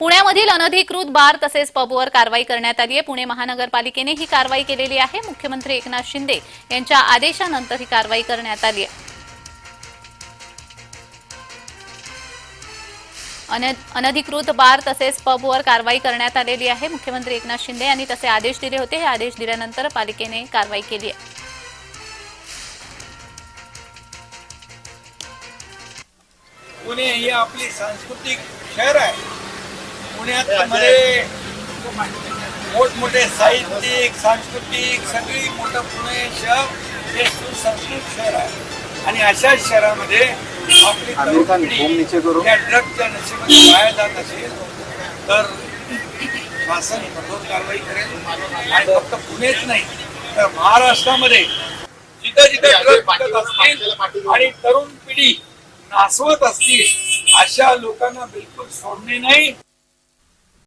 पुण्यामधील अनधिकृत बार तसेच पबवर कारवाई करण्यात आली आहे. पुणे महानगरपालिकेने ही कारवाई केलेली आहे. मुख्यमंत्री एकनाथ शिंदे यांच्या आदेशानंतर ही कारवाई करण्यात आली आहे. अनधिकृत बार तसेच पबवर कारवाई करण्यात आलेली आहे. मुख्यमंत्री एकनाथ शिंदे यांनी तसे आदेश दिले होते. हे आदेश दिल्यानंतर पालिकेने कारवाई केली आहे. पुणे हे आपली सांस्कृतिक शहर आहे. पुण्यात मध्ये मोठमोठे साहित्यिक सांस्कृतिक सगळी मोठं पुणे शहर हे सुसंस्कृत शहर आहे. आणि अशा शहरामध्ये आपली ड्रगच्या नशेमध्ये वाया जात असेल तर शासन कठोर कारवाई करेल. आणि फक्त पुणेच नाही तर महाराष्ट्रामध्ये जिथं जिथं ड्रग असतील आणि तरुण पिढी नासवत असतील अशा लोकांना बिलकुल सोडणे नाही.